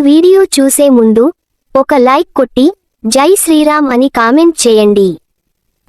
Video చూసే ముందు ఒక లైక్ కొట్టి జై శ్రీరామ్ అని కామెంట్ చేయండి.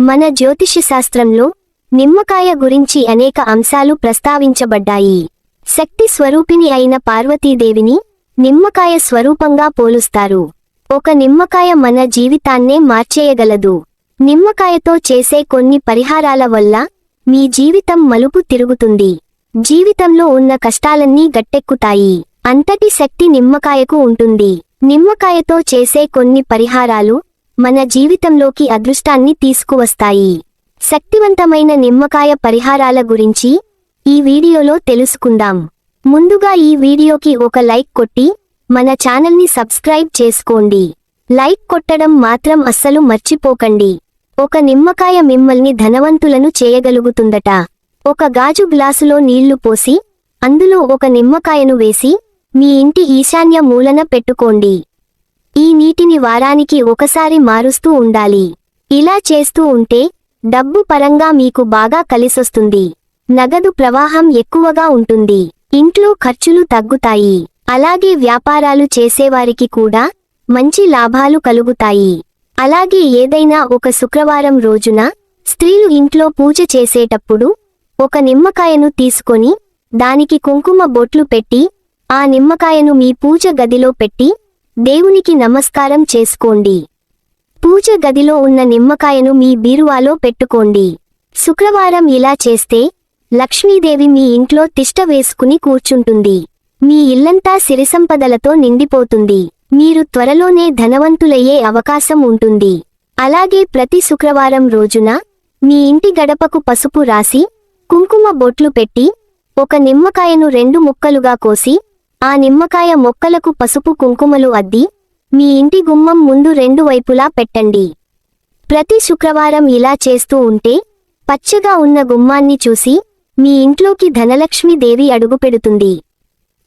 మన జ్యోతిష శాస్త్రంలో నిమ్మకాయ గురించి అనేక అంశాలు ప్రస్తావించబడ్డాయి. శక్తి స్వరూపిణి అయిన పార్వతీదేవిని నిమ్మకాయ స్వరూపంగా పోలుస్తారు. ఒక నిమ్మకాయ మన జీవితాన్నే మార్చేయగలదు. నిమ్మకాయతో చేసే కొన్ని పరిహారాల వల్ల మీ జీవితం మలుపు తిరుగుతుంది. జీవితంలో ఉన్న కష్టాలన్నీ గట్టెక్కుతాయి. అంతటి శక్తి నిమ్మకాయకు ఉంటుంది. నిమ్మకాయతో చేసే కొన్ని పరిహారాలు మన జీవితంలోకి అదృష్టాన్ని తీసుకువస్తాయి. శక్తివంతమైన నిమ్మకాయ పరిహారాల గురించి ఈ వీడియోలో తెలుసుకుందాం. ముందుగా ఈ వీడియోకి ఒక లైక్ కొట్టి మన ఛానల్ని సబ్స్క్రైబ్ చేసుకోండి. లైక్ కొట్టడం మాత్రం అస్సలు మర్చిపోకండి. ఒక నిమ్మకాయ మిమ్మల్ని ధనవంతులను చేయగలుగుతుందట. ఒక గాజు గ్లాసులో నీళ్ళు పోసి అందులో ఒక నిమ్మకాయను వేసి మీ ఇంటి ఈశాన్య మూలన పెట్టుకోండి. ఈ నీటిని వారానికి ఒకసారి మారుస్తూ ఉండాలి. ఇలా చేస్తూ ఉంటే డబ్బు పరంగా మీకు బాగా కలిసొస్తుంది. నగదు ప్రవాహం ఎక్కువగా ఉంటుంది. ఇంట్లో ఖర్చులు తగ్గుతాయి. అలాగే వ్యాపారాలు చేసేవారికి కూడా మంచి లాభాలు కలుగుతాయి. అలాగే ఏదైనా ఒక శుక్రవారం రోజున స్త్రీలు ఇంట్లో పూజ చేసేటప్పుడు ఒక నిమ్మకాయను తీసుకొని దానికి కుంకుమ బొట్లు పెట్టి ఆ నిమ్మకాయను మీ పూజ గదిలో పెట్టి దేవునికి నమస్కారం చేసుకోండి. పూజ గదిలో ఉన్న నిమ్మకాయను మీ బీరువాలో పెట్టుకోండి. శుక్రవారం ఇలా చేస్తే లక్ష్మీదేవి మీ ఇంట్లో తిష్ట వేసుకుని కూర్చుంటుంది. మీ ఇల్లంతా సిరిసంపదలతో నిండిపోతుంది. మీరు త్వరలోనే ధనవంతులయ్యే అవకాశం ఉంటుంది. అలాగే ప్రతి శుక్రవారం రోజున మీ ఇంటి గడపకు పసుపు రాసి కుంకుమ బొట్లు పెట్టి ఒక నిమ్మకాయను రెండు ముక్కలుగా కోసి ఆ నిమ్మకాయ మొక్కలకు పసుపు కుంకుమలు అద్ది మీ ఇంటి గుమ్మం ముందు రెండు వైపులా పెట్టండి. ప్రతి శుక్రవారం ఇలా చేస్తూ ఉంటే పచ్చగా ఉన్న గుమ్మాన్ని చూసి మీ ఇంట్లోకి ధనలక్ష్మీదేవి అడుగుపెడుతుంది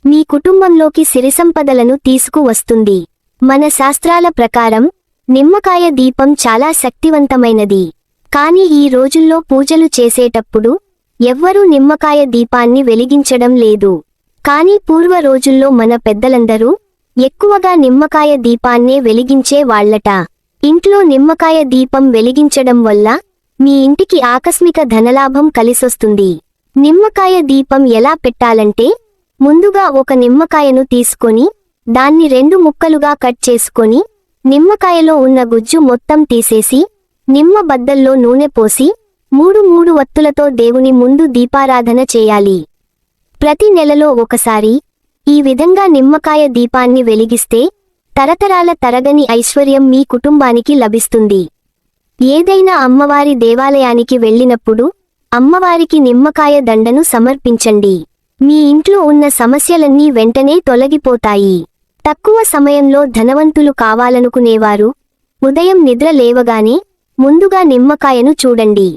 మీ కుటుంబంలోకి సిరిసంపదలను తీసుకువస్తుంది మన శాస్త్రాల ప్రకారం నిమ్మకాయ దీపం చాలా శక్తివంతమైనది. కాని ఈ రోజుల్లో పూజలు చేసేటప్పుడు ఎవ్వరూ నిమ్మకాయ దీపాన్ని వెలిగించడం లేదు. కాని పూర్వ రోజుల్లో మన పెద్దలందరూ ఎక్కువగా నిమ్మకాయ దీపాన్నే వెలిగించే వాళ్ళట. ఇంట్లో నిమ్మకాయ దీపం వెలిగించడం వల్ల మీ ఇంటికి ఆకస్మిక ధనలాభం కలిసొస్తుంది. నిమ్మకాయ దీపం ఎలా పెట్టాలంటే ముందుగా ఒక నిమ్మకాయను తీసుకొని దాన్ని రెండు ముక్కలుగా కట్ చేసుకొని నిమ్మకాయలో ఉన్న గుజ్జు మొత్తం తీసేసి నిమ్మ బద్దల్లో నూనె పోసి మూడు మూడు వత్తులతో దేవుని ముందు దీపారాధన చేయాలి. ప్రతి నెలలో ఒకసారి ఈ విధంగా నిమ్మకాయ దీపాన్ని వెలిగిస్తే తరతరాల తరగని ఐశ్వర్యం మీ కుటుంబానికి లభిస్తుంది. ఏదైనా అమ్మవారి దేవాలయానికి వెళ్ళినప్పుడు అమ్మవారికి నిమ్మకాయ దండను సమర్పించండి. మీ ఇంట్లో ఉన్న సమస్యలన్నీ వెంటనే తొలగిపోతాయి. తక్కువ సమయంలో ధనవంతులు కావాలనుకునేవారు ఉదయం నిద్ర లేవగానే ముందుగా నిమ్మకాయను చూడండి.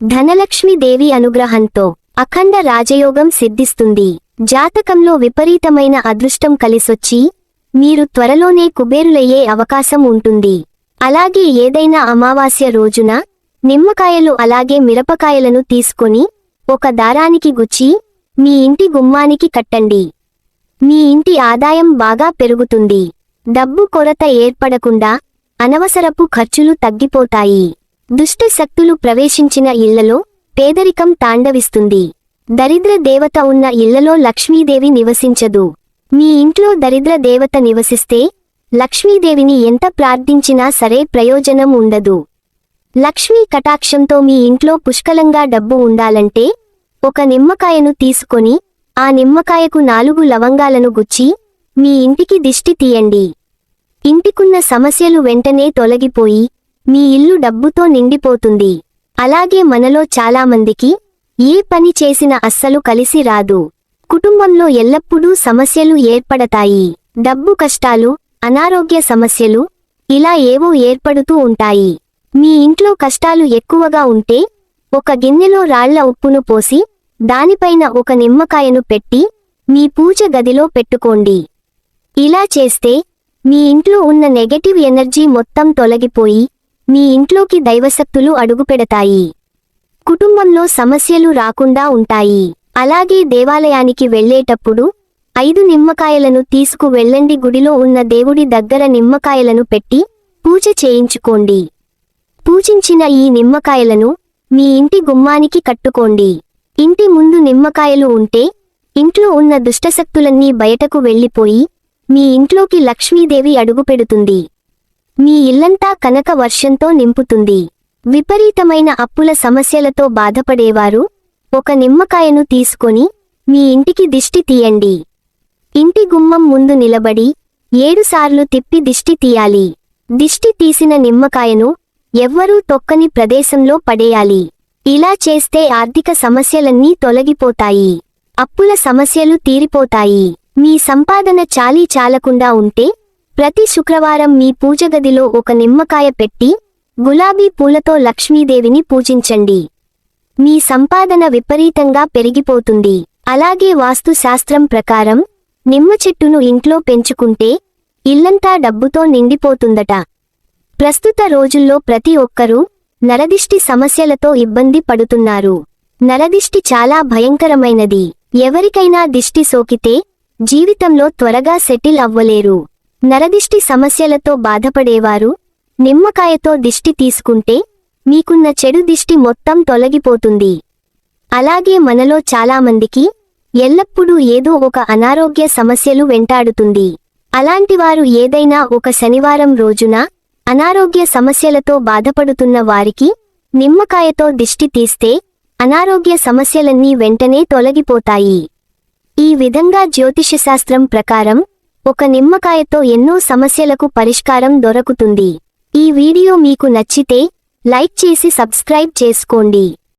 ధనలక్ష్మీదేవి అనుగ్రహంతో అఖండ రాజయోగం సిద్ధిస్తుంది. జాతకంలో విపరీతమైన అదృష్టం కలిసొచ్చి మీరు త్వరలోనే కుబేరులయ్యే అవకాశం ఉంటుంది. అలాగే ఏదైనా అమావాస్య రోజున నిమ్మకాయలు అలాగే మిరపకాయలను తీసుకొని ఒక దారానికి గుచ్చి మీ ఇంటి గుమ్మానికి కట్టండి. మీ ఇంటి ఆదాయం బాగా పెరుగుతుంది. డబ్బు కొరత ఏర్పడకుండా అనవసరపు ఖర్చులు తగ్గిపోతాయి. దుష్ట శక్తులు ప్రవేశించిన ఇళ్ళలో పేదరికం తాండవిస్తుంది. దరిద్ర దేవత ఉన్న ఇళ్ళలో లక్ష్మీదేవి నివసించదు. మీ ఇంట్లో దరిద్ర దేవత నివసిస్తే లక్ష్మీదేవిని ఎంత ప్రార్థించినా సరే ప్రయోజనం ఉండదు. లక్ష్మీ కటాక్షంతో మీ ఇంట్లో పుష్కలంగా డబ్బు ఉండాలంటే ఒక నిమ్మకాయను తీసుకొని ఆ నిమ్మకాయకు నాలుగు లవంగాలను గుచ్చి మీ ఇంటికి దిష్టి తీయండి. ఇంటికున్న సమస్యలు వెంటనే తొలగిపోయి మీ ఇల్లు డబ్బుతో నిండిపోతుంది. అలాగే మనలో చాలామందికి ఏ పని చేసిన అస్సలు కలిసి రాదు. కుటుంబంలో ఎల్లప్పుడూ సమస్యలు ఏర్పడతాయి. డబ్బు కష్టాలు అనారోగ్య సమస్యలు ఇలా ఏవో ఏర్పడుతూ ఉంటాయి. మీ ఇంట్లో కష్టాలు ఎక్కువగా ఉంటే ఒక గిన్నెలో రాళ్ళ ఉప్పును పోసి దానిపైన ఒక నిమ్మకాయను పెట్టి మీ పూజ గదిలో పెట్టుకోండి. ఇలా చేస్తే మీ ఇంట్లో ఉన్న నెగటివ్ ఎనర్జీ మొత్తం తొలగిపోయి మీ ఇంట్లోకి దైవశక్తులు అడుగుపెడతాయి కుటుంబంలో సమస్యలు రాకుండా ఉంటాయి. అలాగే దేవాలయానికి వెళ్ళేటప్పుడు ఐదు నిమ్మకాయలను తీసుకు వెళ్ళండి. గుడిలో ఉన్న దేవుడి దగ్గర నిమ్మకాయలను పెట్టి పూజ చేయించుకోండి. పూజించిన ఈ నిమ్మకాయలను మీ ఇంటి గుమ్మానికి కట్టుకోండి. ఇంటి ముందు నిమ్మకాయలు ఉంటే ఇంట్లో ఉన్న దుష్టశక్తులన్నీ బయటకు వెళ్ళిపోయి మీ ఇంట్లోకి లక్ష్మీదేవి అడుగుపెడుతుంది మీ ఇల్లంతా కనక వర్షంతో నింపుతుంది. విపరీతమైన అప్పుల సమస్యలతో బాధపడేవారు ఒక నిమ్మకాయను తీసుకొని మీ ఇంటికి దిష్టి తీయండి. ఇంటి గుమ్మం ముందు నిలబడి ఏడుసార్లు తిప్పి దిష్టి తీయాలి. దిష్టి తీసిన నిమ్మకాయను ఎవ్వరూ తొక్కని ప్రదేశంలో పడేయాలి. ఇలా చేస్తే ఆర్థిక సమస్యలన్నీ తొలగిపోతాయి. అప్పుల సమస్యలు తీరిపోతాయి. మీ సంపాదన చాలీ చాలకుండా ఉంటే ప్రతి శుక్రవారం మీ పూజగదిలో ఒక నిమ్మకాయ పెట్టి గులాబీ పూలతో లక్ష్మీదేవిని పూజించండి. మీ సంపాదన విపరీతంగా పెరిగిపోతుంది. అలాగే వాస్తు శాస్త్రం ప్రకారం నిమ్మ చెట్టును ఇంట్లో పెంచుకుంటే ఇల్లంతా డబ్బుతో నిండిపోతుందట. ప్రస్తుత రోజుల్లో ప్రతి ఒక్కరూ నరదిష్టి సమస్యలతో ఇబ్బంది పడుతున్నారు. నరదిష్టి చాలా భయంకరమైనది. ఎవరికైనా దిష్టి సోకితే జీవితంలో త్వరగా సెటిల్ అవ్వలేరు. నరదిష్టి సమస్యలతో బాధపడేవారు? నిమ్మకాయతో దిష్టి తీసుకుంటే మీకున్న చెడు దిష్టి మొత్తం తొలగిపోతుంది. అలాగే మనలో చాలామందికి ఎల్లప్పుడూ ఏదో ఒక అనారోగ్య సమస్యలు వెంటాడుతుంది. అలాంటివారు ఏదైనా ఒక శనివారం రోజున అనారోగ్య సమస్యలతో బాధపడుతున్న వారికి నిమ్మకాయతో దిష్టి తీస్తే అనారోగ్య సమస్యలన్నీ వెంటనే తొలగిపోతాయి. ఈ విధంగా జ్యోతిషశాస్త్రం ప్రకారం ఒక నిమ్మకాయతో ఎన్నో సమస్యలకు పరిష్కారం దొరకుతుంది. ఈ వీడియో మీకు నచ్చితే లైక్ చేసి సబ్స్క్రైబ్ చేసుకోండి.